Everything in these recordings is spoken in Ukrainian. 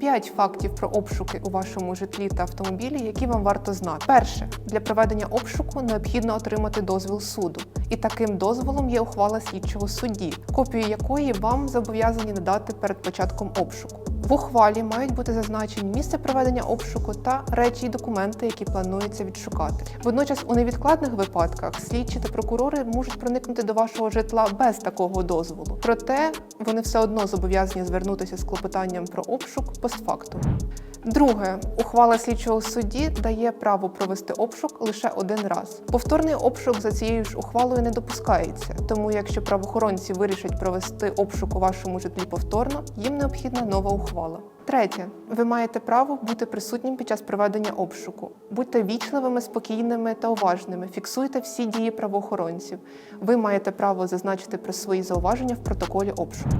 П'ять фактів про обшуки у вашому житлі та автомобілі, які вам варто знати. Перше, для проведення обшуку необхідно отримати дозвіл суду, і таким дозволом є ухвала слідчого судді, копію якої вам зобов'язані надати перед початком обшуку. В ухвалі мають бути зазначені місце проведення обшуку та речі і документи, які планується відшукати. Водночас, у невідкладних випадках слідчі та прокурори можуть проникнути до вашого житла без такого дозволу. Проте вони все одно зобов'язані звернутися з клопотанням про обшук постфактум. Друге, ухвала слідчого судді дає право провести обшук лише один раз. Повторний обшук за цією ж ухвалою не допускається, тому якщо правоохоронці вирішать провести обшук у вашому житлі повторно, їм необхідна нова ухвала. Третє, ви маєте право бути присутнім під час проведення обшуку. Будьте вічливими, спокійними та уважними. Фіксуйте всі дії правоохоронців. Ви маєте право зазначити про свої зауваження в протоколі обшуку.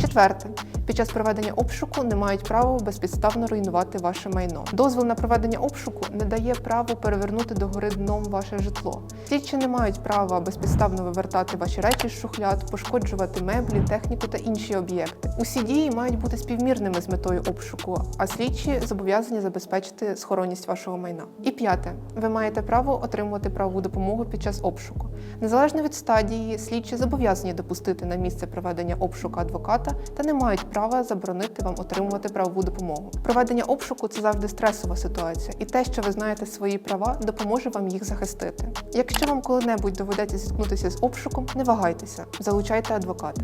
Четверте. Під час проведення обшуку не мають права безпідставно руйнувати ваше майно. Дозвіл на проведення обшуку не дає право перевернути догори дном ваше житло. Слідчі не мають права безпідставно вивертати ваші речі з шухляд, пошкоджувати меблі, техніку та інші об'єкти. Усі дії мають бути співмірними з метою обшуку, а слідчі зобов'язані забезпечити схоронність вашого майна. І п'яте, ви маєте право отримувати правову допомогу під час обшуку. Незалежно від стадії, слідчі зобов'язані допустити на місце проведення обшуку адвоката та не мають права заборонити вам отримувати правову допомогу. Проведення обшуку це завжди стресова ситуація, і те, що ви знаєте свої права, допоможе вам їх захистити. Якщо вам коли-небудь доведеться зіткнутися з обшуком, не вагайтеся, залучайте адвоката.